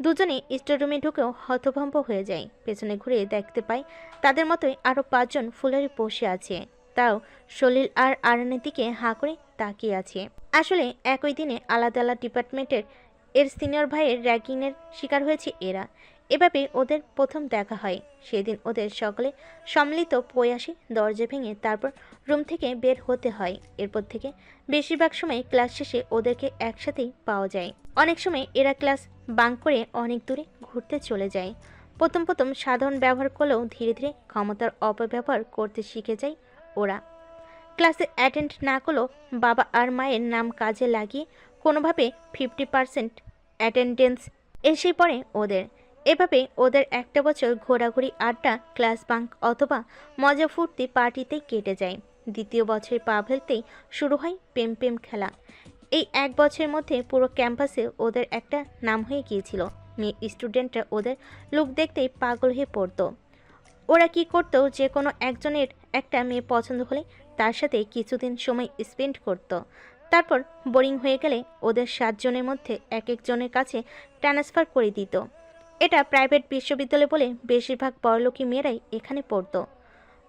দুজনে স্টেডিয়ামে ঢুকেও হতভম্ব হয়ে যায়। পেছনে ঘুরে দেখতে পাই তাদের মতোই আরও পাঁচজন ফুলারি বসে আছে। তাও সলিল আর আরানের দিকে হাঁ করে তাকিয়ে আছে। আসলে একই দিনে আলাদা আলাদা ডিপার্টমেন্টের এর সিনিয়র ভাইয়ের র্যাগিংয়ের শিকার হয়েছে এরা। এভাবে ওদের প্রথম দেখা হয়। সেদিন ওদের সকলে সম্মিলিত প্রয়াসে দরজা ভেঙে তারপর রুম থেকে বের হতে হয়। এরপর থেকে বেশিরভাগ সময় ক্লাস শেষে ওদেরকে একসাথেই পাওয়া যায়। অনেক সময় এরা ক্লাস বাঙ্ক করে অনেক দূরে ঘুরতে চলে যায়। প্রথম প্রথম সাধারণ ব্যবহার করলেও ধীরে ধীরে ক্ষমতার অপব্যবহার করতে শিখে যায় ওরা। ক্লাসে অ্যাটেন্ড না করলেও বাবা আর মায়ের নাম কাজে লাগিয়ে কোনোভাবে ফিফটি পার্সেন্ট অ্যাটেন্ডেন্স এসে পড়ে ওদের। এভাবে ওদের একটা বছর ঘোরাঘুরি আড্ডা, ক্লাস বাঙ্ক অথবা মজা ফুর্তি পার্টিতেই কেটে যায়। দ্বিতীয় বছরে পা ফেলতেই শুরু হয় প্রেম প্রেম খেলা। এই এক বছরের মধ্যে পুরো ক্যাম্পাসে ওদের একটা নাম হয়ে গিয়েছিল। মেয়ে স্টুডেন্টরা ওদের লুক দেখতেই পাগল হয়ে পড়তো। ওরা কি করতো, যে কোনো একজনের একটা মেয়ে পছন্দ হলে তার সাথে কিছুদিন সময় স্পেন্ড করত। তারপর বোরিং হয়ে গেলে ওদের সাতজনের মধ্যে এক একজনের কাছে ট্রান্সফার করে দিত। এটা প্রাইভেট বিশ্ববিদ্যালয় বলে বেশিরভাগ বড়লোকি মেয়েরাই এখানে পড়তো।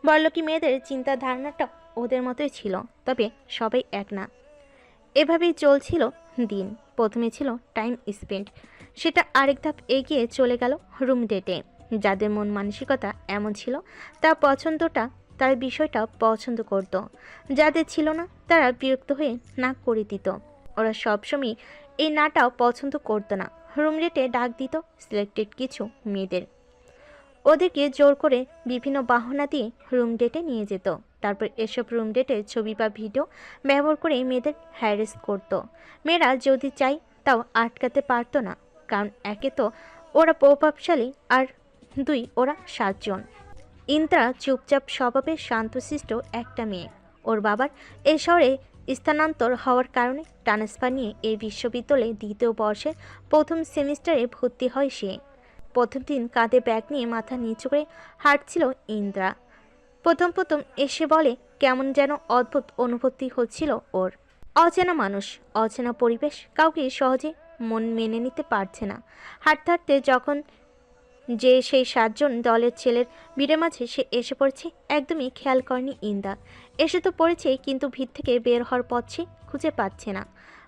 বড়লোকি মেয়েদের চিন্তা ধারণাটা ওদের মতোই ছিল, তবে সবাই এক না। এভাবেই চলছিল দিন। প্রথমে ছিল টাইম স্পেন্ড। সেটা আরেক ধাপ এগিয়ে চলে গেল রুম ডেটে। যাদের মন মানসিকতা এমন ছিল, তার পছন্দটা, তার বিষয়টা পছন্দ করত। যাদের ছিল না, তারা বিরক্ত হয়ে না করে দিত। ওরা সবসময় এই নাটাও পছন্দ করতো না। রুম রেটে ডাক দিত সিলেক্টেড কিছু মেয়েদের। ওদেরকে জোর করে বিভিন্ন বাহনা দিয়ে রুম ডেটে নিয়ে যেত। তারপর এসব রুম ডেটে ছবি বা ভিডিও ব্যবহার করে মেয়েদের হ্যারেস করত। মেয়েরা যদি চাই তাও আটকাতে পারতো না, কারণ একে তো ওরা প্রভাবশালী আর দুই ওরা সাতজন। ইন্দ্রা চুপচাপ স্বভাবে শান্তশিষ্ট একটা মেয়ে। ওর বাবার এ শহরে স্থানান্তর হওয়ার কারণে ট্রান্সফার নিয়ে এই বিশ্ববিদ্যালয়ে দ্বিতীয় বর্ষের প্রথম সেমিস্টারে ভর্তি হয় সে। প্রথম দিন কাঁধে ব্যাগ নিয়ে মাথা নিচু করে হাঁটছিল ইন্দ্রা। প্রথম প্রথম এসে বলে, কেমন যেন অদ্ভুত অনুভূতি হচ্ছিল ওর। অচেনা মানুষ, অচেনা পরিবেশ, কাউকে সহজে মন মেনে নিতে পারছে না। হাঁটতে হাঁটতে যখন যে সেই সাতজন দলের ছেলের ভিড়ের মাঝে সে এসে পড়ছে, একদমই খেয়াল করেনি ইন্দা এসে তো পড়েছে কিন্তু ভিড় থেকে বের হওয়ার পথ সে খুঁজে পাচ্ছে না।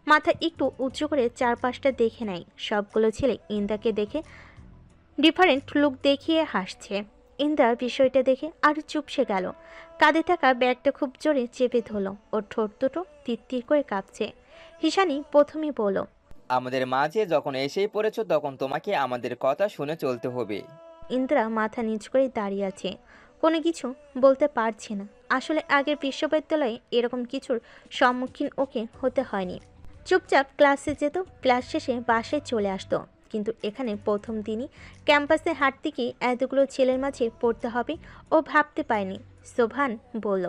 মাথা একটু উঁচু করে চারপাশটা দেখে নেয়। সবগুলো ছেলে ইন্দাকে দেখে ডিফারেন্ট লুক দেখিয়ে হাসছে। ইন্দার বিষয়টা দেখে আর চুপসে গেল। কাঁধে থাকা ব্যাগটা খুব জোরে চেপে ধরলো। ওর ঠোঁট দুটো তির করে কাঁপছে। হিসানি প্রথমেই বলল আমাদের মাঝে যখন এসেই পড়েছো তখন তোমাকে আমাদের কথা শুনে চলতে হবে। ইন্দ্রা মাথা নিচ করে দাঁড়িয়ে আছে। কোনো কিছু বলতে পারছি না। আসলে আগের বিশ্ববিদ্যালয়ে এরকম কিছুর সম্মুখীন ওকে হতে হয়নি। চুপচাপ ক্লাসে যেত ক্লাস শেষে বাসে চলে আসতো। কিন্তু এখানে প্রথম দিনই ক্যাম্পাসে হাঁটতে গিয়ে এতগুলো ছেলের মাঝে পড়তে হবে ও ভাবতে পায়নি সোভান বলল।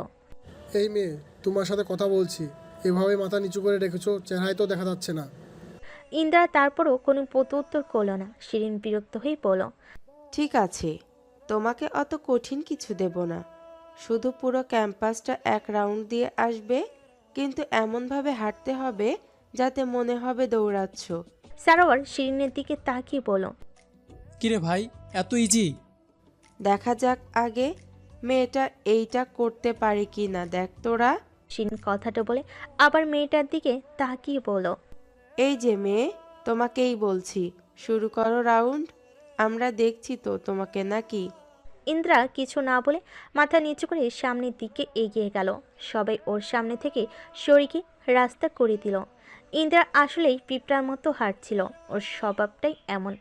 এই মেয়ে তোমার সাথে কথা বলছি। এভাবে মাথা নিচু করে রেখেছো চেহারায় তো দেখা যাচ্ছে না। ইন্দ্রা তারপরও কোনো প্রত্যুত্তর করল না। শিরিন বিরক্ত হয়ে বলল ঠিক আছে তোমাকে অত কঠিন কিছু দেব না। শুধু পুরো ক্যাম্পাসটা এক রাউন্ড দিয়ে আসবে কিন্তু এমনভাবে হাঁটতে হবে যাতে মনে হবে দৌড়াচ্ছ। সারোয়ার শিরিনের দিকে তাকিয়ে বলল কিরে ভাই এত ইজি দেখা যাক আগে মেয়েটা এইটা করতে পারে কি না। দেখ তোরা। শিরিন কথাটা বলে আবার মেয়েটার দিকে তাকিয়ে বলো এই যে মেয়ে তোমাকেই বলছি শুরু করো রাউন্ড। আমরা দেখছি তো তোমাকে নাকি। ইন্দ্রা কিছু না বলে মাথা নিচু করে সামনের দিকে এগিয়ে গেল। সবাই ওর সামনে থেকে সরিকে রাস্তা করে দিল। ইন্দ্রা আসলেই পিঁপড়ার মতো হাঁটছিল। ওর স্বভাবটাই এমন।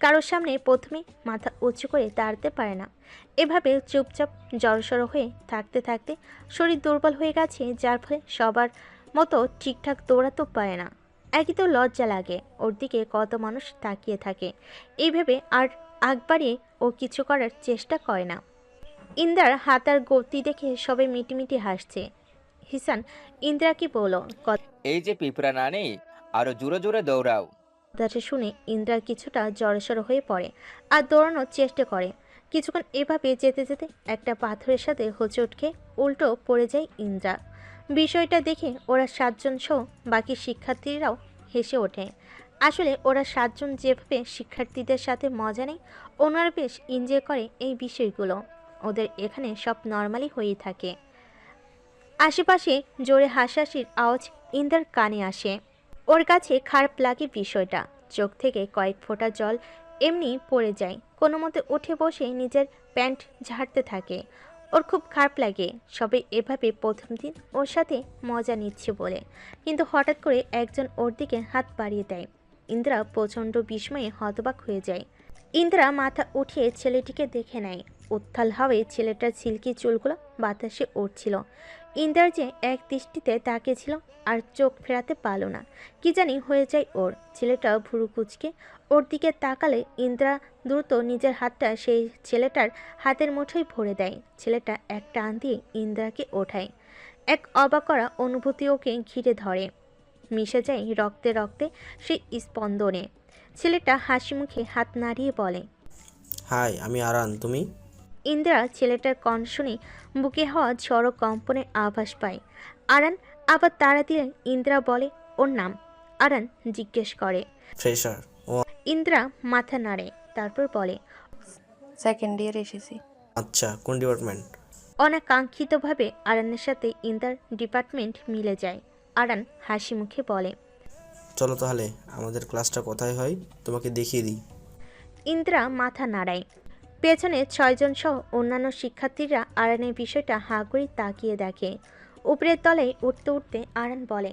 কারোর সামনে প্রথমে মাথা উঁচু করে দাঁড়াতে পারে না। এভাবে চুপচাপ জড়সড় হয়ে থাকতে থাকতে শরীর দুর্বল হয়ে গেছে, যার ফলে সবার মতো ঠিকঠাক দৌড়াতেও পারে না। একই তো লজ্জা লাগে। ওর দিকে কত মানুষ তাকিয়ে থাকে। এইভাবে আর আগ বাড়িয়ে ও কিছু করার চেষ্টা করে না। ইন্দ্রার হাতার গতি দেখে সবাই মিটিমিটি হাসছে। হিসান ইন্দ্রাকে বলল এই যে পিঁপড়া না নেই আরও জোরে জোরে দৌড়াও। কথাটা শুনে ইন্দ্রা কিছুটা জড়সড় হয়ে পড়ে আর দৌড়ানোর চেষ্টা করে। কিছুক্ষণ এভাবে যেতে যেতে একটা পাথরের সাথে হোঁচট খেয়ে উল্টো পড়ে যায় ইন্দ্রা। বিষয়টা দেখে ওরা সাতজন সহ বাকি শিক্ষার্থীরাও হেসে ওঠে। আসলে ওরা সাতজন যেভাবে শিক্ষার্থীদের সাথে মজা নেয়, ওনারা বেশ এনজয় করে এই বিষয়গুলো। ওদের এখানে সব নর্মালি হয়েই থাকে। আশেপাশে জোরে হাসাহাসির আওয়াজ ইন্দার কানে আসে। ওর কাছে খারাপ লাগে বিষয়টা। চোখ থেকে কয়েক ফোঁটা জল এমনি পড়ে যায়। কোনো মতে উঠে বসে নিজের প্যান্ট ঝাড়তে থাকে। ওর খুব খারাপ লাগে। সবে এভাবে প্রথম দিন ওর সাথে মজা নিচ্ছে বলে। কিন্তু হঠাৎ করে একজন ওর দিকে হাত বাড়িয়ে দেয়। ইন্দ্রা প্রচণ্ড বিস্ময়ে হতবাক হয়ে যায়। ইন্দ্রা মাথা উঠিয়ে ছেলেটিকে দেখে নেয়। উত্থাল হাওয়ে ছেলেটার সিল্কি চুলগুলো বাতাসে উঠছিল ইন্দ্রার যে এক দৃষ্টিতে তাকিয়েছিল আর চোখ ফেরাতে পারল না। কি জানি হয়ে যায় ওর। ছেলেটা ভুরু কুচকে ওর দিকে তাকালে ইন্দ্রা দ্রুত নিজের হাতটা সেই ছেলেটার হাতের মুঠোয় ভরে দেয়। ছেলেটা এক টান দিয়ে ইন্দ্রাকে ওঠায়। এক অবাক করা অনুভূতি ওকে ঘিরে ধরে। মিশে যায় রক্তে রক্তে সে স্পন্দনে। ছেলেটা হাসি মুখে হাত নাড়িয়ে বলে হাই আমি আরান তুমি? ইন্দ্রা ছেলেটার কণ্ঠ শুনে বুকে হওয়া ঝড়ো কম্পনের আভাস পায়। আরান আবার তারা দিয়ে ইন্দ্রা বলে ওর নাম? আরান জিজ্ঞেস করে। ফ্রেশার ইন্দ্রা মাথা নাড়ে। তারপর বলে সেকেন্ড ইয়ার এসেছি। আচ্ছা কোন ডিপার্টমেন্ট অনাকাঙ্ক্ষিতভাবে আরানের সাথে ইন্দার ডিপার্টমেন্ট মিলে যায়। আরান হাসি মুখে বলে চলো তাহলে আমাদের ক্লাসটা কোথায় হয় তোমাকে দেখিয়ে দিই। ইন্দ্রা মাথা নাড়ায়। পেছনে ছয়জন সহ অন্যান্য শিক্ষার্থীরা আরানের বিষয়টা হাঁ করে তাকিয়ে দেখে। উপরের তলায় উঠতে উঠতে আরান বলে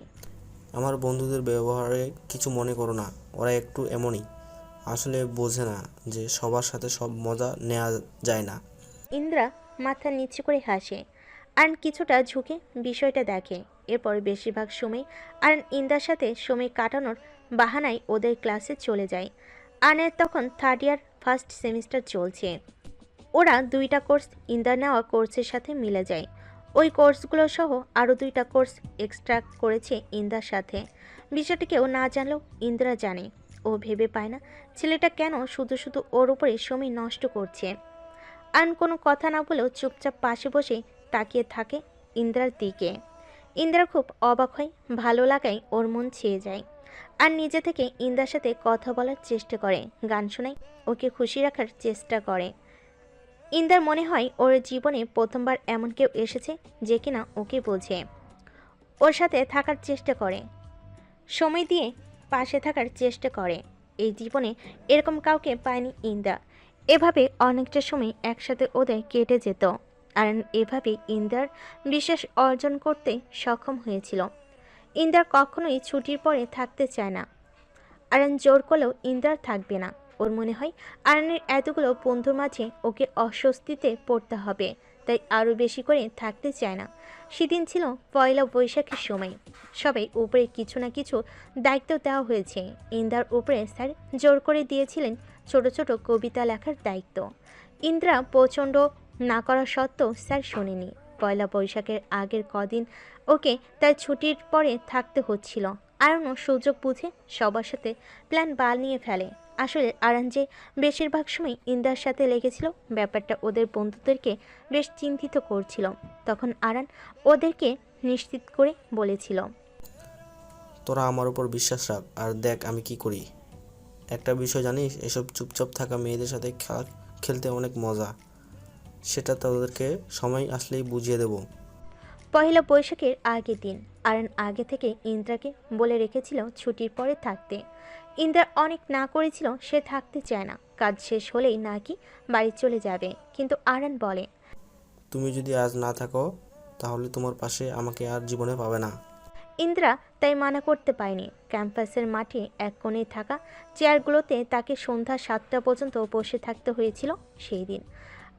আমার বন্ধুদের ব্যবহারে কিছু মনে করো না ওরা একটু এমনই। আসলে বোঝে না যে সবার সাথে সব মজা নেওয়া যায় না। ইন্দ্রা মাথা নিচু করে হাসে। আর কিছুটা ঝুঁকে বিষয়টা দেখে। এরপর বেশিরভাগ সময় আর ইন্দ্রার সাথে সময় কাটানোর বাহানায় ওদের ক্লাসে চলে যায়। আনের তখন থার্ড ইয়ার ফার্স্ট সেমিস্টার চলছে। ওরা দুইটা কোর্স ইন্দ্রা নেওয়া কোর্সের সাথে মিলে যায়। ওই কোর্সগুলো সহ আরও দুইটা কোর্স এক্সট্রা করেছে ইন্দ্রার সাথে। বিষয়টি কেউ না জানলেও ইন্দ্রা জানে। ও ভেবে পায় না, ছেলেটা কেন শুধু শুধু ওর উপরে সময় নষ্ট করছে। আন কোনো কথা না বলেও চুপচাপ পাশে বসে তাকিয়ে থাকে ইন্দ্রার দিকে। ইন্দ্রা খুব অবাক হয়, ভালো লাগায় ওর মন ছেয়ে যায়। আর নিজে থেকে ইন্দ্রার সাথে কথা বলার চেষ্টা করে, গান শোনায়, ওকে খুশি রাখার চেষ্টা করে। ইন্দ্রার মনে হয় ওর জীবনে প্রথমবার এমন কেউ এসেছে যে কিনা ওকে বোঝে। ওর সাথে থাকার চেষ্টা করে। সময় দিয়ে পাশে থাকার চেষ্টা করে। এই জীবনে এরকম কাউকে পায়নি ইন্দ্রা এভাবে অনেকটা সময় একসাথে ওদের কেটে যেত। আর এভাবে ইন্দার বিশ্বাস অর্জন করতে সক্ষম হয়েছিল। ইন্দার কখনোই ছুটির পরে থাকতে চায় না। আরন জোর করলেও ইন্দার থাকবে না। ওর মনে হয় আরনের এতগুলো বন্ধুর মাঝে ওকে অস্বস্তিতে পড়তে হবে। তাই আরও বেশি করে থাকতে চায় না। সেদিন ছিল পয়লা বৈশাখের সময়। সবাই উপরে কিছু না কিছু দায়িত্ব দেওয়া হয়েছে। ইন্দ্রার উপরে স্যার জোর করে দিয়েছিলেন ছোট ছোট কবিতা লেখার দায়িত্ব। ইন্দ্রা প্রচণ্ড না করা সত্ত্বেও স্যার শোনেনি পয়লা বৈশাখের আগের কদিন ওকে তাই ছুটির পরে থাকতে হচ্ছিল। আরনও সুযোগ বুঝে সবার সাথে প্ল্যান বানিয়ে ফেলে। আসলে আরান যে বেশিরভাগ সময় ইন্দ্রার সাথে লেগেছিল ব্যাপারটা ওদের বন্ধুদেরকে বেশ চিন্তিত করছিল। তখন আরান ওদেরকে নিশ্চিত করে বলেছিল। তোরা আমার উপর বিশ্বাস রাখ আর দেখ আমি কি করি। একটা বিষয় জানিস এসব চুপচাপ থাকা মেয়েদের সাথে খেলা খেলতে অনেক মজা। সেটা তোদেরকে সময় আসলেই বুঝিয়ে দেবো। পয়লা বৈশাখের আগের দিন আরান আগে থেকে ইন্দ্রাকে বলে রেখেছিল ছুটির পরে থাকতে। ইন্দ্রা অনেক না করেছিল সে থাকতে চায় না। কাজ শেষ হলেই নাকি বাড়ি চলে যাবে। কিন্তু আরান বলে তুমি যদি আজ না থাকো তাহলে তোমার পাশে আমাকে আর জীবনে পাবে না। ইন্দ্রা তাই মানা করতে পারেনি। ক্যাম্পাসের মাঠে এক কোণে থাকা চেয়ারগুলোতে তাকে সন্ধ্যা সাতটা পর্যন্ত বসে থাকতে হয়েছিল সেই দিন।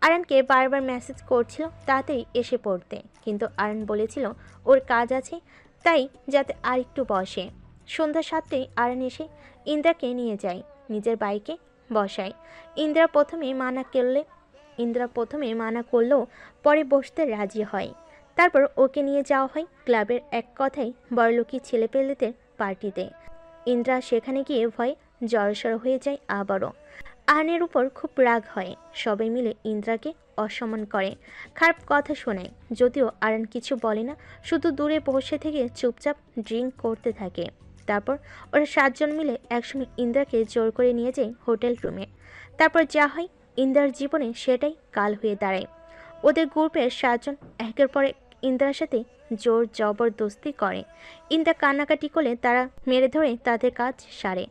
আরনকে বারবার মেসেজ করছিল তাড়াতাড়ি এসে পড়তে। কিন্তু আরন বলেছিল ওর কাজ আছে তাই যাতে আরেকটু বসে। সন্ধ্যা সাতটায় আরন এসে ইন্দ্রাকে নিয়ে যায়, নিজের বাইকে বসায়। ইন্দ্রা প্রথমে মানা করলে, ইন্দ্রা প্রথমে মানা করলেও পরে বসতে রাজি হয়। তারপর ওকে নিয়ে যাওয়া হয় ক্লাবের এক কথায় বড়লোকি ছেলেপেলেদের পার্টিতে। ইন্দ্রা সেখানে গিয়ে ভয় জড়সড় হয়ে যায় আবারও। আনের উপর খুব রাগ হয়, সবাই মিলে ইন্দ্রাকে অসম্মান করে। খারাপ কথা শোনায় যদিও আরন কিছু বলে না, শুধু দূরে বসে থেকে চুপচাপ ড্রিঙ্ক করতে থাকে। তারপর ওরা সাতজন মিলে একসঙ্গে ইন্দ্রাকে জোর করে নিয়ে যায় হোটেল রুমে। তারপর যা হয় ইন্দ্রার জীবনে সেটাই কাল হয়ে দাঁড়ায়। ওদের গ্রুপের সাতজন একের পর ইন্দ্রার সাথে জোর জবরদস্তি করে। ইন্দ্রা কান্নাকাটি করলে তারা মেরে ধরে তাদের কাজ সারে।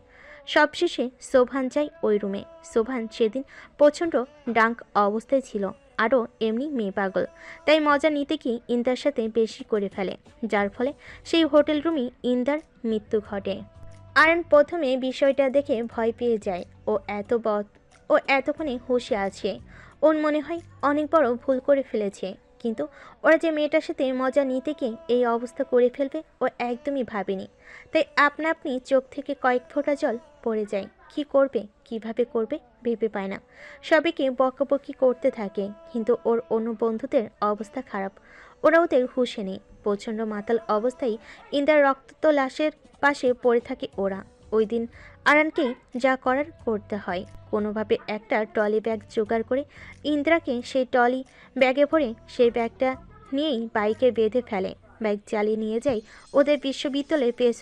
সবশেষে সোভান যায় ওই রুমে। সোভান সেদিন প্রচণ্ড ডাঙ্ক অবস্থায় ছিল। আরও এমনি মেয়ে পাগল। তাই মজা নিতে গিয়ে ইন্দার সাথে বেশি করে ফেলে, যার ফলে সেই হোটেল রুমই ইন্দার মৃত্যু ঘটে। আরন প্রথমে বিষয়টা দেখে ভয় পেয়ে যায়, ও এত বদ, ও এতক্ষণে হুঁশে আছে। ওর মনে হয় অনেক বড় ভুল করে ফেলেছে, কিন্তু ওরা যে মেয়েটার সাথে মজা নিতে গিয়ে এই অবস্থা করে ফেলবে, ও একদমই ভাবেনি। তাই আপনা আপনি চোখ থেকে কয়েক ফোঁটা জল পড়ে যায়। কি করবে? কীভাবে করবে? ভেবে পায় না। সবাইকে বকাবকি করতে থাকে, কিন্তু ওর অন্য বন্ধুদের অবস্থা খারাপ। ওরা ওদের হুঁশে নেই প্রচণ্ড মাতাল অবস্থায় ইন্দার রক্তাক্ত লাশের পাশে পড়ে থাকে ওরা। ওই দিন আরানকেই যা করার করতে হয়। কোনোভাবে একটা টলি ব্যাগ জোগাড় করে ইন্দ্রাকে সেই টলি ব্যাগে ভরে সেই ব্যাগটা নিয়েই বাইকে বেঁধে ফেলে। ব্যাগ চালিয়ে নিয়ে যায় ওদের বিশ্ববিদ্যালয়ের পেছনে।